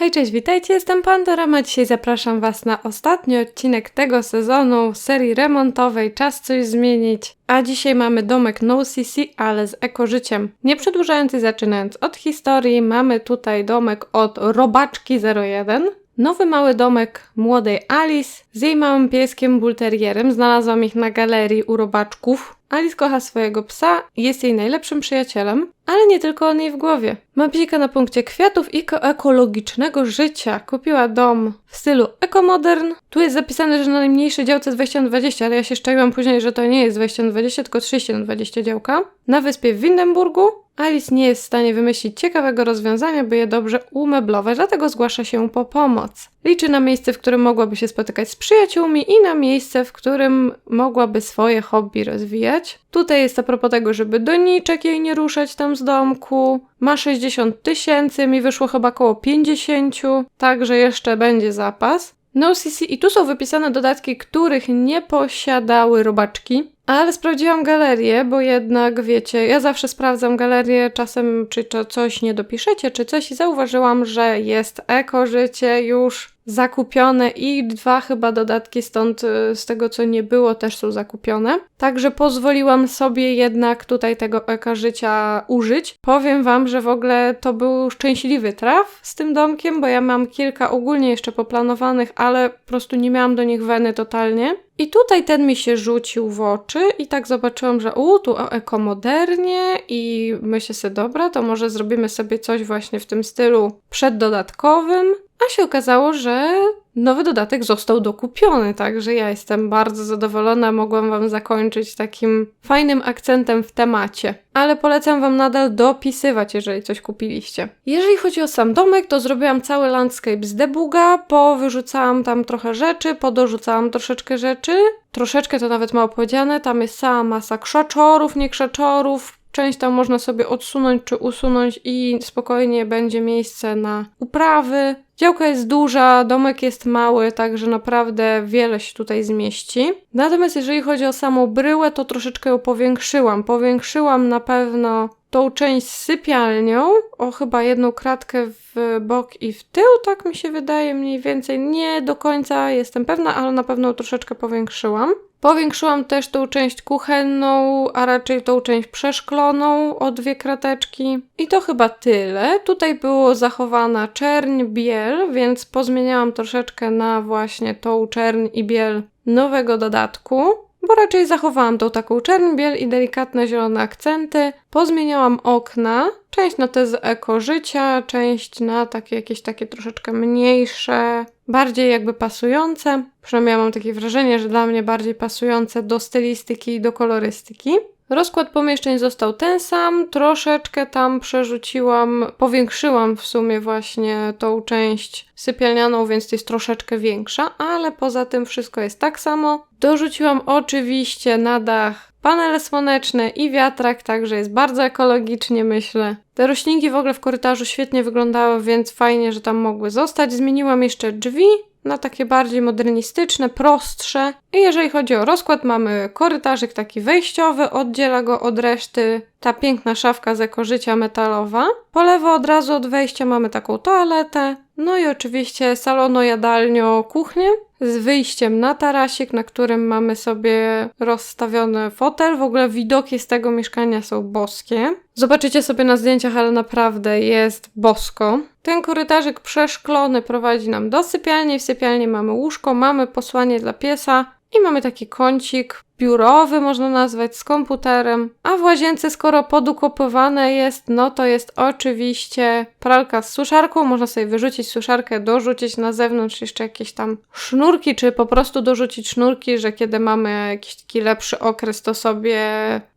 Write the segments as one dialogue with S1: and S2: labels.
S1: Hej, cześć, witajcie, jestem Pandorama. Dzisiaj zapraszam Was na ostatni odcinek tego sezonu serii remontowej Czas coś zmienić. A dzisiaj mamy domek No CC, ale z ekożyciem. Nie przedłużając i zaczynając od historii, mamy tutaj domek od Robaczki 01. Nowy mały domek młodej Alice z jej małym pieskiem bulterierem. Znalazłam ich na galerii u robaczków. Alice kocha swojego psa jest jej najlepszym przyjacielem, ale nie tylko on jej w głowie. Ma bzika na punkcie kwiatów i ekologicznego życia. Kupiła dom w stylu ekomodern. Tu jest zapisane, że na najmniejszej działce jest 20 na 20, ale ja się szczaiłam później, że to nie jest 20 na 20, tylko 30 na 20 działka. Na wyspie w Windenburgu Alice nie jest w stanie wymyślić ciekawego rozwiązania, by je dobrze umeblować, dlatego zgłasza się po pomoc. Liczy na miejsce, w którym mogłaby się spotykać z przyjaciółmi i na miejsce, w którym mogłaby swoje hobby rozwijać. Tutaj jest a propos tego, żeby doniczek jej nie ruszać tam z domku. Ma 60 tysięcy, mi wyszło chyba około 50, także jeszcze będzie zapas. No CC i tu są wypisane dodatki, których nie posiadały robaczki. Ale sprawdziłam galerię, bo jednak wiecie, ja zawsze sprawdzam galerię, czasem czy coś nie dopiszecie, czy coś i zauważyłam, że jest eko życie już zakupione i dwa chyba dodatki stąd y, z tego co nie było też są zakupione. Także pozwoliłam sobie jednak tutaj tego eka życia użyć. Powiem wam, że w ogóle to był szczęśliwy traf z tym domkiem, bo ja mam kilka ogólnie jeszcze poplanowanych, ale po prostu nie miałam do nich weny totalnie. I tutaj ten mi się rzucił w oczy i tak zobaczyłam, że u, tu ekomodernie i myślę sobie, dobra, to może zrobimy sobie coś właśnie w tym stylu przeddodatkowym. A się okazało, że nowy dodatek został dokupiony, także ja jestem bardzo zadowolona. Mogłam Wam zakończyć takim fajnym akcentem w temacie. Ale polecam Wam nadal dopisywać, jeżeli coś kupiliście. Jeżeli chodzi o sam domek, to zrobiła cały landscape z debuga, powyrzucałam tam trochę rzeczy, podorzucałam troszeczkę rzeczy. Troszeczkę to nawet mało powiedziane, tam jest cała masa krzaczorów, nie krzaczorów, Część tam można sobie odsunąć czy usunąć i spokojnie będzie miejsce na uprawy. Działka jest duża, domek jest mały, także naprawdę wiele się tutaj zmieści. Natomiast jeżeli chodzi o samą bryłę, to troszeczkę ją powiększyłam. Powiększyłam na pewno tą część z sypialnią, o chyba jedną kratkę w bok i w tył, tak mi się wydaje mniej więcej. Nie do końca jestem pewna, ale na pewno troszeczkę powiększyłam. Powiększyłam też tą część kuchenną, a raczej tą część przeszkloną o dwie krateczki. I to chyba tyle. Tutaj było zachowana czerń, biel, więc pozmieniałam troszeczkę na właśnie tą czerń i biel nowego dodatku bo raczej zachowałam tą taką czerń, biel i delikatne zielone akcenty. Pozmieniałam okna, część na te z eko życia, część na takie jakieś takie troszeczkę mniejsze, bardziej jakby pasujące. Przynajmniej ja mam takie wrażenie, że dla mnie bardziej pasujące do stylistyki i do kolorystyki. Rozkład pomieszczeń został ten sam, troszeczkę tam przerzuciłam, powiększyłam w sumie właśnie tą część sypialnianą, więc jest troszeczkę większa, ale poza tym wszystko jest tak samo. Dorzuciłam oczywiście na dach panele słoneczne i wiatrak, także jest bardzo ekologicznie, myślę. Te roślinki w ogóle w korytarzu świetnie wyglądały, więc fajnie, że tam mogły zostać. Zmieniłam jeszcze drzwi, na takie bardziej modernistyczne, prostsze. I jeżeli chodzi o rozkład, mamy korytarzyk taki wejściowy, oddziela go od reszty ta piękna szafka z ekożycia metalowa. Po lewo od razu od wejścia mamy taką toaletę, no i oczywiście salono, jadalnio, kuchnię z wyjściem na tarasik, na którym mamy sobie rozstawiony fotel. W ogóle widoki z tego mieszkania są boskie. Zobaczycie sobie na zdjęciach, ale naprawdę jest bosko. Ten korytarzyk przeszklony prowadzi nam do sypialni. W sypialni mamy łóżko, mamy posłanie dla piesa i mamy taki kącik biurowy, można nazwać, z komputerem. A w łazience, skoro podukopywane jest, no to jest oczywiście pralka z suszarką. Można sobie wyrzucić suszarkę, dorzucić na zewnątrz jeszcze jakieś tam sznurki, czy po prostu dorzucić sznurki, że kiedy mamy jakiś taki lepszy okres, to sobie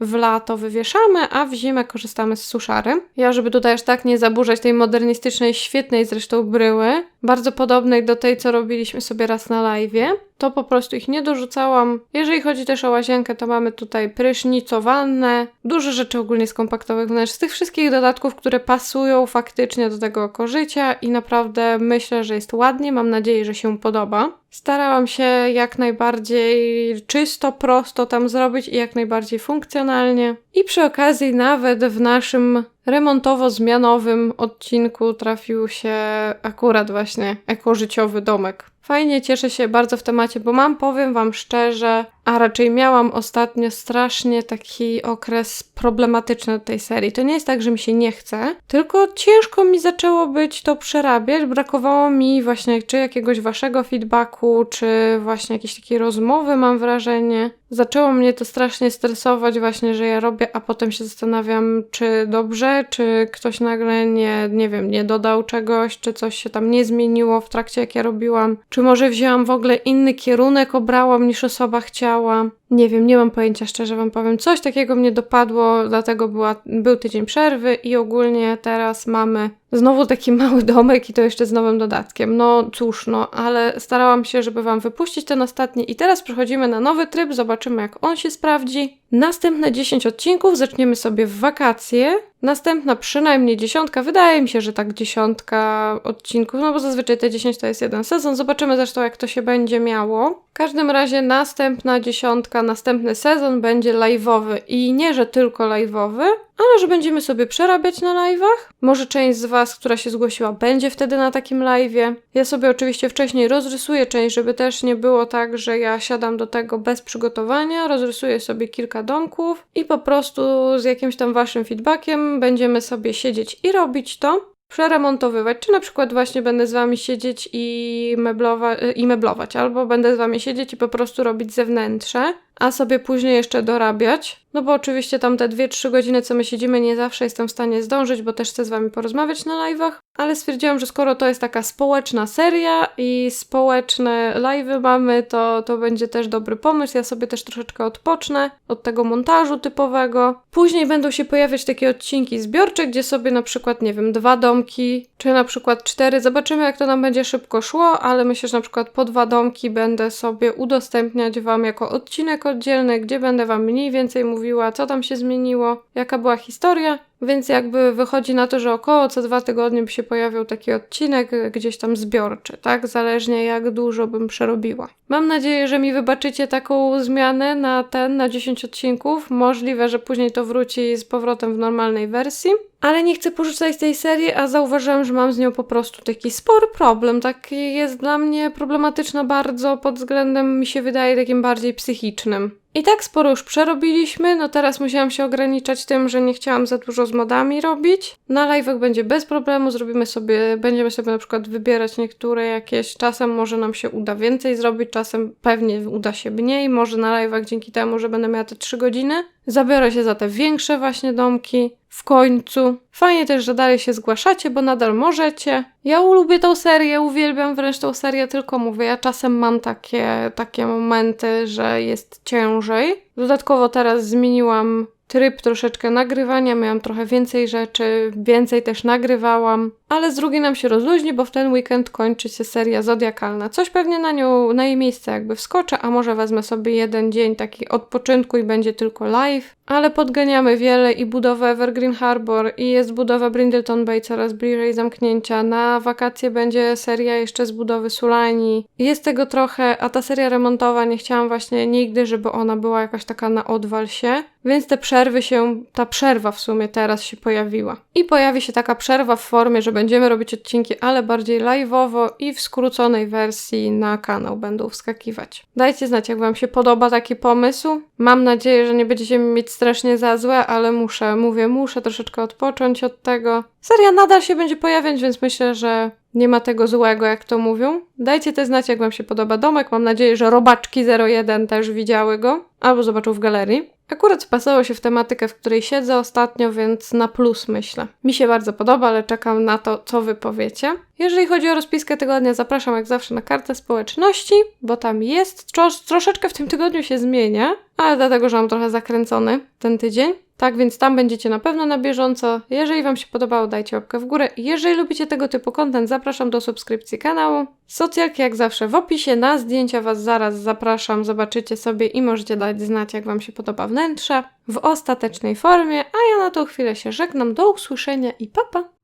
S1: w lato wywieszamy, a w zimę korzystamy z suszary. Ja, żeby tutaj aż tak nie zaburzać tej modernistycznej, świetnej zresztą bryły, bardzo podobnej do tej, co robiliśmy sobie raz na live, to po prostu ich nie dorzucałam. Jeżeli chodzi też o łazienkę, to mamy tutaj prysznicowannę, dużo rzeczy ogólnie skompaktowych wnętrz, z tych wszystkich dodatków, które pasują faktycznie do tego kożycia i naprawdę myślę, że jest ładnie, mam nadzieję, że się podoba. Starałam się jak najbardziej czysto, prosto tam zrobić i jak najbardziej funkcjonalnie. I przy okazji nawet w naszym remontowo-zmianowym odcinku trafił się akurat właśnie ekożyciowy domek. Fajnie, cieszę się bardzo w temacie, bo mam, powiem Wam szczerze, a raczej miałam ostatnio strasznie taki okres problematyczny tej serii. To nie jest tak, że mi się nie chce, tylko ciężko mi zaczęło być to przerabiać. Brakowało mi właśnie czy jakiegoś Waszego feedbacku, czy właśnie jakiejś takiej rozmowy, mam wrażenie. Zaczęło mnie to strasznie stresować, właśnie, że ja robię, a potem się zastanawiam, czy dobrze, czy ktoś nagle nie, nie wiem, nie dodał czegoś, czy coś się tam nie zmieniło w trakcie, jak ja robiłam, czy może wzięłam w ogóle inny kierunek, obrałam niż osoba chciała. Nie wiem, nie mam pojęcia, szczerze Wam powiem. Coś takiego mnie dopadło, dlatego była, był tydzień przerwy i ogólnie teraz mamy znowu taki mały domek i to jeszcze z nowym dodatkiem. No cóż, no, ale starałam się, żeby Wam wypuścić ten ostatni i teraz przechodzimy na nowy tryb, zobaczymy jak on się sprawdzi. Następne 10 odcinków zaczniemy sobie w wakacje. Następna przynajmniej dziesiątka, wydaje mi się, że tak dziesiątka odcinków, no bo zazwyczaj te 10 to jest jeden sezon. Zobaczymy zresztą, jak to się będzie miało. W każdym razie następna dziesiątka, następny sezon będzie live'owy i nie, że tylko live'owy, ale że będziemy sobie przerabiać na live'ach. Może część z Was, która się zgłosiła, będzie wtedy na takim live'ie. Ja sobie oczywiście wcześniej rozrysuję część, żeby też nie było tak, że ja siadam do tego bez przygotowania. Rozrysuję sobie kilka domków i po prostu z jakimś tam Waszym feedbackiem będziemy sobie siedzieć i robić to przeremontowywać, czy na przykład właśnie będę z wami siedzieć i, meblowa- i meblować, albo będę z wami siedzieć i po prostu robić zewnętrze, a sobie później jeszcze dorabiać. No bo oczywiście tam te 2-3 godziny, co my siedzimy, nie zawsze jestem w stanie zdążyć, bo też chcę z wami porozmawiać na live'ach, ale stwierdziłam, że skoro to jest taka społeczna seria i społeczne live'y mamy, to, to będzie też dobry pomysł. Ja sobie też troszeczkę odpocznę od tego montażu typowego. Później będą się pojawiać takie odcinki zbiorcze, gdzie sobie na przykład, nie wiem, dwa domki, czy na przykład cztery. Zobaczymy, jak to nam będzie szybko szło, ale myślę, że na przykład po dwa domki będę sobie udostępniać wam jako odcinek oddzielny, gdzie będę wam mniej więcej mówiła, co tam się zmieniło, jaka była historia. Więc jakby wychodzi na to, że około co dwa tygodnie by się pojawiał taki odcinek gdzieś tam zbiorczy, tak? Zależnie jak dużo bym przerobiła. Mam nadzieję, że mi wybaczycie taką zmianę na ten, na 10 odcinków. Możliwe, że później to wróci z powrotem w normalnej wersji. Ale nie chcę porzucać tej serii, a zauważyłam, że mam z nią po prostu taki spory problem. Taki jest dla mnie problematyczna bardzo pod względem, mi się wydaje, takim bardziej psychicznym. I tak sporo już przerobiliśmy, no teraz musiałam się ograniczać tym, że nie chciałam za dużo z modami robić. Na live'ach będzie bez problemu, zrobimy sobie, będziemy sobie na przykład wybierać niektóre jakieś, czasem może nam się uda więcej zrobić, czasem pewnie uda się mniej, może na live'ach dzięki temu, że będę miała te 3 godziny. Zabiorę się za te większe właśnie domki w końcu. Fajnie też, że dalej się zgłaszacie, bo nadal możecie. Ja lubię tą serię, uwielbiam wręcz tą serię, tylko mówię, ja czasem mam takie, takie momenty, że jest ciężej. Dodatkowo teraz zmieniłam tryb troszeczkę nagrywania, miałam trochę więcej rzeczy, więcej też nagrywałam, ale z drugiej nam się rozluźni, bo w ten weekend kończy się seria zodiakalna. Coś pewnie na nią, na jej miejsce jakby wskoczę, a może wezmę sobie jeden dzień taki odpoczynku i będzie tylko live, ale podganiamy wiele i budowę Evergreen Harbor i jest budowa Brindleton Bay coraz bliżej zamknięcia. Na wakacje będzie seria jeszcze z budowy Sulani. Jest tego trochę, a ta seria remontowa nie chciałam właśnie nigdy, żeby ona była jakaś taka na odwal się. Więc te przerwy się, ta przerwa w sumie teraz się pojawiła. I pojawi się taka przerwa w formie, że będziemy robić odcinki, ale bardziej live'owo i w skróconej wersji na kanał będą wskakiwać. Dajcie znać, jak Wam się podoba taki pomysł. Mam nadzieję, że nie będziecie mi mieć strasznie za złe, ale muszę, mówię, muszę troszeczkę odpocząć od tego. Seria nadal się będzie pojawiać, więc myślę, że nie ma tego złego, jak to mówią. Dajcie też znać, jak Wam się podoba domek. Mam nadzieję, że robaczki 01 też widziały go albo zobaczą w galerii. Akurat spasowało się w tematykę, w której siedzę ostatnio, więc na plus myślę. Mi się bardzo podoba, ale czekam na to, co wy powiecie. Jeżeli chodzi o rozpiskę tygodnia, zapraszam jak zawsze na kartę społeczności, bo tam jest. Tros troszeczkę w tym tygodniu się zmienia, ale dlatego, że mam trochę zakręcony ten tydzień. Tak więc tam będziecie na pewno na bieżąco. Jeżeli Wam się podobało, dajcie łapkę w górę. Jeżeli lubicie tego typu content, zapraszam do subskrypcji kanału. Socjalki jak zawsze w opisie, na zdjęcia Was zaraz zapraszam, zobaczycie sobie i możecie dać znać, jak Wam się podoba wnętrze w ostatecznej formie. A ja na tą chwilę się żegnam, do usłyszenia i papa! Pa.